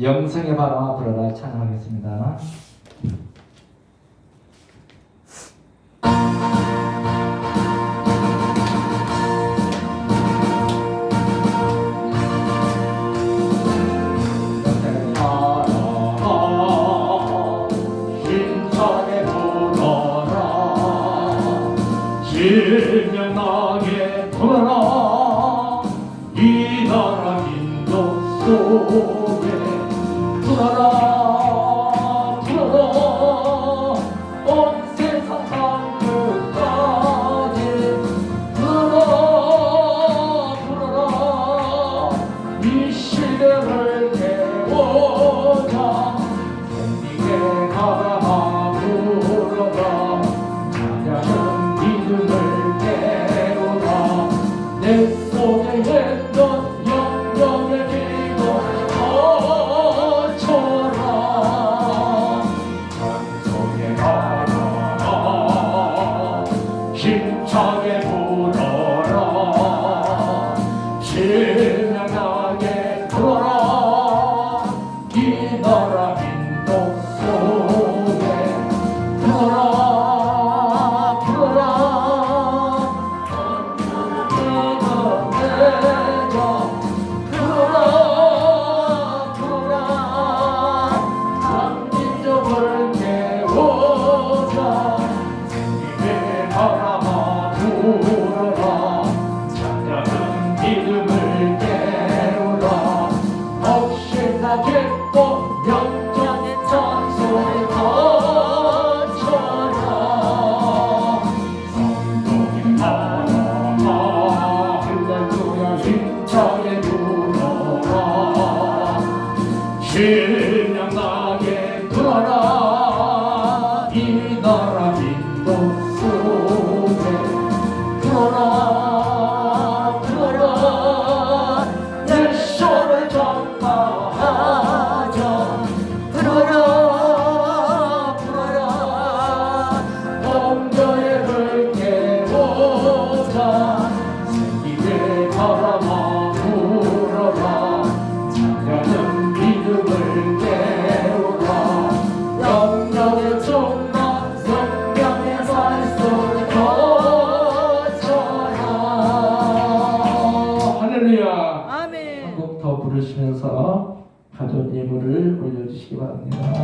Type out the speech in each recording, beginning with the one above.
영생의 바람아 불어라 찬양하겠습니다. 돌아라. 알아. 識はあるね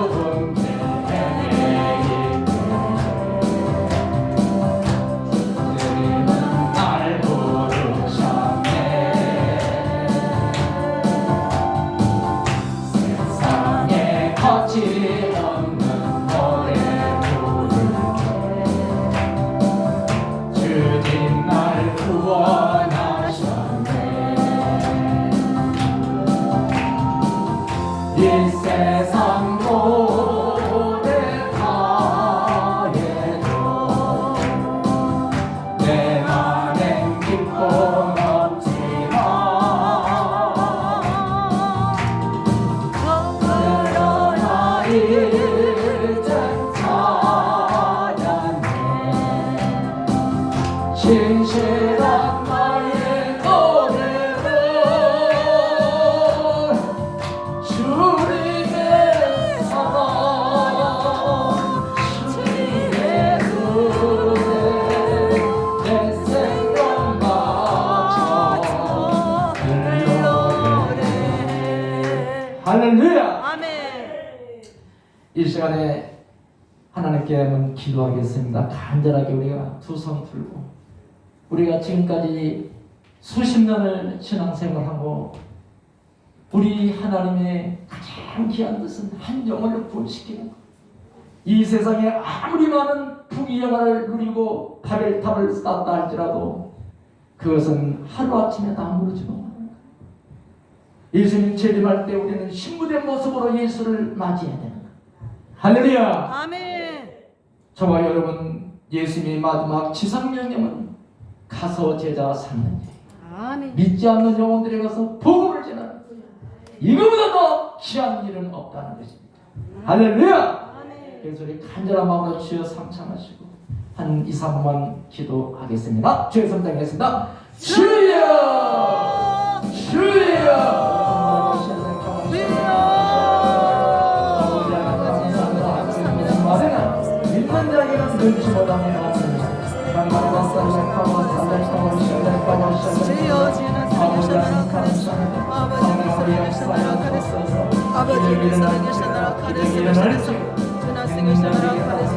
세상. 시간에 하나님께 한번 기도하겠습니다. 간절하게 우리가 두손 들고 우리가 지금까지 수십 년을 신앙생활하고 우리 하나님의 가장 귀한 뜻은 한 영혼을 구원시키는 것. 이 세상에 아무리 많은 부귀영화를 누리고 바벨탑을 쌓았다 할지라도 그것은 하루아침에 다 무너지고. 예수님 재림할 때 우리는 신부된 모습으로 예수를 맞이해야 거예요. 할렐루야! 아멘. 저와 여러분 예수님의 마지막 지상명령은 가서 제자 삼는 일. 아멘. 믿지 않는 영혼들에 가서 복음을 전하는 이거보다 더 귀한 일은 없다는 것입니다. 할렐루야. 그래서 우리 간절한 마음으로 주여 삼창하시고 한 2, 3분만 기도하겠습니다. 주의 성장하겠습니다. 주여! 주여 믿는 자에게는 눈치 못합니다. 주여 주는 살려주시도록 하옵소서. 아버지 살려주시도록 하옵소서. 아버지 살려주시도록 하옵소서. 주나 쓰기시도록 하옵소서.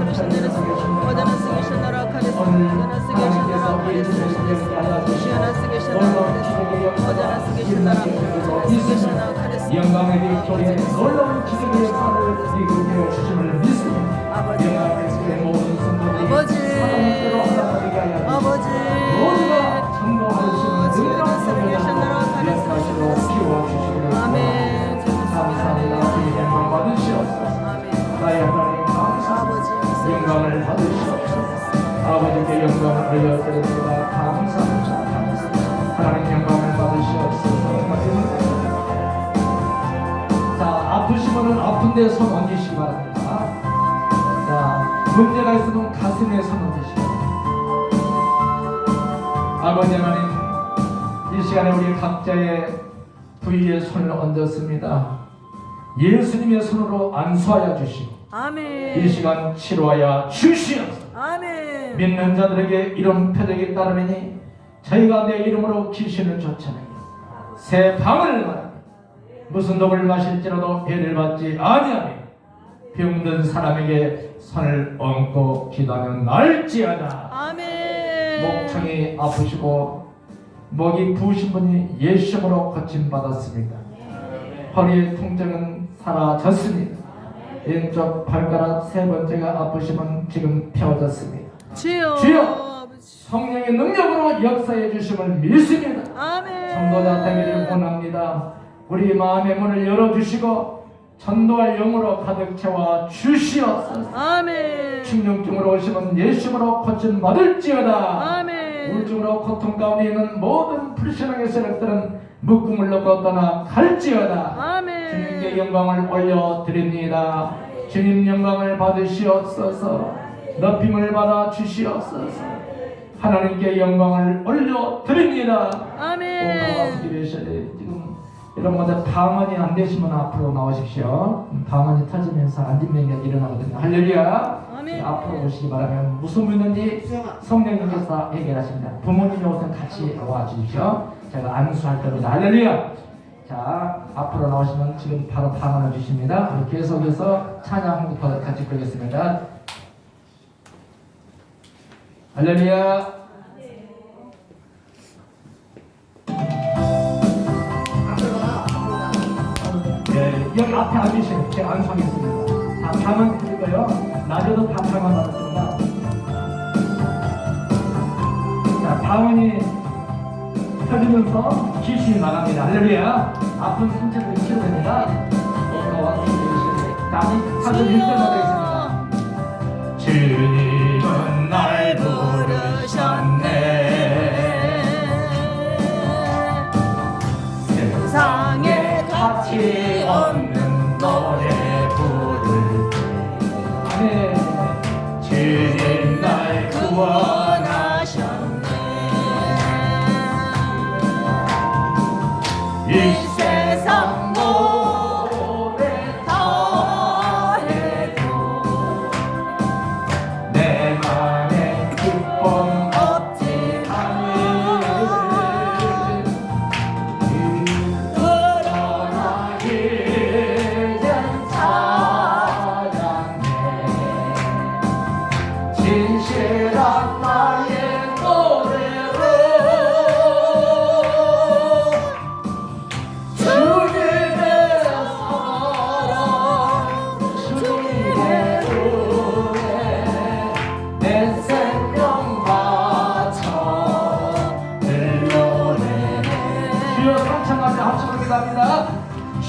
오다나 쓰기시도록 하옵소서. 주나 쓰기시도록 하옵소서. 주나 쓰기시도록 하옵소서. 오다나 쓰기시도록 하옵소서. 쓰기시도록 하옵소서. 영광의 victory, 놀라운 기적의 역사를 이끌게 주심을 믿습니다. 아버지. 아버지. 아버지께 영광을 올려드립니다. 감사합니다. 하나님 영광을 받으시옵소서. 자, 아프시면은 아픈 데 손 얹으시기 바랍니다. 자, 문제가 있으면 가슴에 손 얹으시기 바랍니다. 아버지 하나님, 이 시간에 우리 각자의 부위에 손을 얹었습니다. 예수님의 손으로 안수하여 주시고 이 아멘. 시간 치료하여 주시옵소서. 아멘. 믿는 자들에게 이런 표적이 따르니 저희가 내 이름으로 귀신을 쫓아내고 새 방을 말하며 무슨 독을 마실지라도 배를 받지 아니하며 병든 사람에게 손을 얹고 기도하면 날지어다 아멘. 목청이 아프시고 목이 부으신 분이 예수님으로 고침받았습니다 허리의 통증은 사라졌습니다 왼쪽 발가락 세 번째가 아프시면 지금 펴졌습니다 주여. 주여. 성령의 능력으로 역사해 주심을 믿습니다. 아멘. 성도자 되기를 원합니다. 우리 마음의 문을 열어주시고 전도할 영으로 가득 채워 주시옵소서. 아멘. 충령증으로 오시면 예수님으로 고침 받을지어다. 아멘. 우울증으로 고통 가운데 있는 모든 불신앙의 세력들은 묶음을 놓고 떠나 갈지어다. 주님께 아멘. 영광을 올려 드립니다. 주님 영광을 받으시옵소서. 높임을 받아 주시옵소서. 하나님께 영광을 올려 드립니다. 아멘. 이런 분들 방언이 안 되시면 앞으로 나오십시오. 음, 방언이 터지면서 안진병이 일어나거든요. 할렐루야. 아멘. 네, 앞으로 오시기 바라면 무슨 문제인지 성령님께서 해결하십니다. 부모님이 오면 같이 와 주십시오. 제가 안수할 겁니다. 할렐루야. 자 앞으로 나오시면 지금 바로 방언을 주십니다. 우리 계속해서 찬양 한곡 같이 부르겠습니다. 할렐루야. 앞에 앉으시면 제가 안수하겠습니다. 다 방언 드릴 거예요. 낮에도 다 방언 받았습니다. 자, 방언이 터지면서 귀신이 나갑니다. 할렐루야. 아픈 상처들이 치료됩니다. 올라와서 자, 사전 1절 받겠습니다. 주님은 기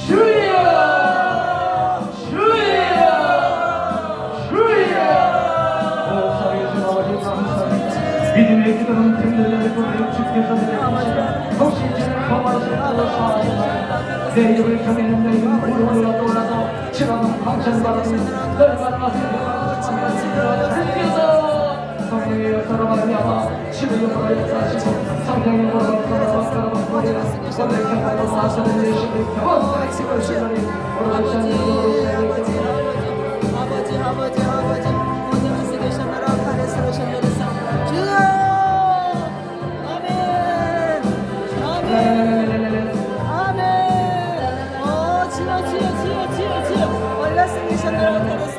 주여! 주여! 주여! 믿음의 기도는 등들의 돈을 주께서 드려주시라. 혹시 주를 범하시는 또 사하시나요 내 이름을 경외는 내 이름 오르오르 떠올라서 지나는 방천바람이 널 만나서 주께서 성령의 역사로 말미암아 성령의 아버지 오늘은 쓰게 샤나라 카레스로 주여 지어 지어 올라 쓰게 샤나라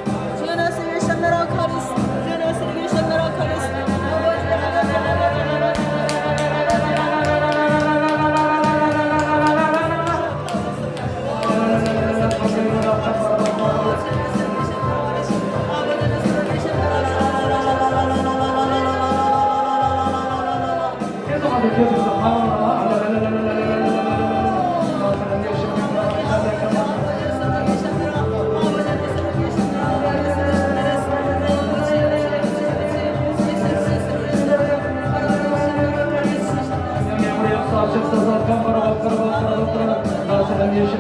우리 역사하셨어서 감바라고 걸어가 걸어가 나사랑 예수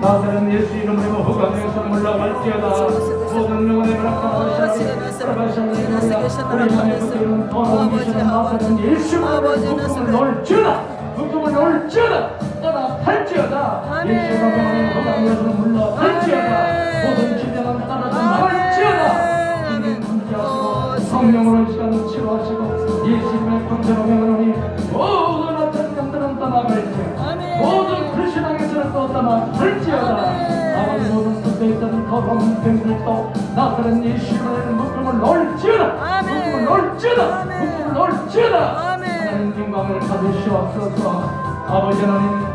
나사는 예수 이름으로 흑암에서 물러갈지어다. 모든 영혼의 나사는 예수 흑음을 놀지어다. 흑음을 놀지어다. 떠나 탈지어다. 예수가 명하는 흑암에서 물러갈지어다. 모든 지정은 떨어져 나갈지어다. 함께하시고 성령으로 이 시간을 치료하시고 예수님의 권세로 명하 떠나갈지어다 아멘. 아버지 모든 속에 있던 더러운 병들도 나사는 예수를 묶음을 놀지어다. 묶음을 놀지어다. 묶음을 놀지어다. 하나님 영광을 받으시옵소서 아버지 하나님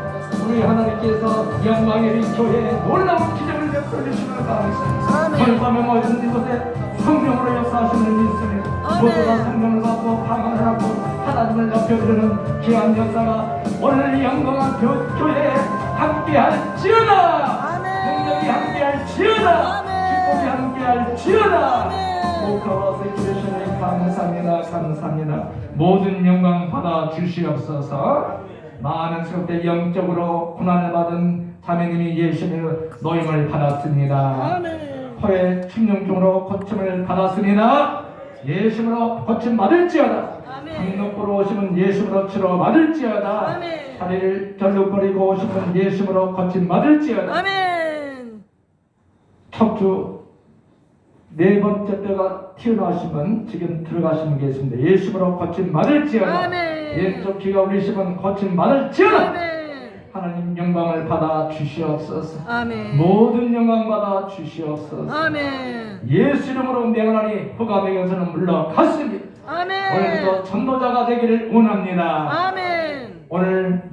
우리 하나님께서 영광의 이 교회에 놀라운 기적을 베풀어 주시는 아멘. 벌밤에 모든 이곳에 성령으로 역사하시는 아멘. 모두가 성령을 받고 방언을 하고 하나님을 높여드리는 귀한 역사가 오늘 이 영광한 교, 교회에 함께할지어다. 능력이 함께할지어다. 기쁨이 함께할지어다. 오카와서 주시니 감사합니다 감사합니다. 모든 영광 받아 주시옵소서. 많은 세력대 영적으로 고난을 받은 자매님이 예수님의 노임을 받았습니다. 허의 충령중으로 고침을 받았습니다. 예수로 고침 받을지어다. 강력으로 오시면 예수로 치러 받을지어다 다리를 절룩거리고 오시면 예수로 고침 받을지어다 아멘. 척주 네 번째 때가 튀어나오시면 지금 들어가시는 게 있습니다. 예수로 거친 받을지어다. 아멘. 왼쪽 귀가 울리시면 거친 받을지어다. 아멘. 하나님 영광을 받아 주시옵소서. 아멘. 모든 영광 받아 주시옵소서. 아멘. 예수 이름으로 명하니 허가명에서는 물러갔습니다. 아멘. 오늘도 전도자가 되기를 원합니다. 아멘. 오늘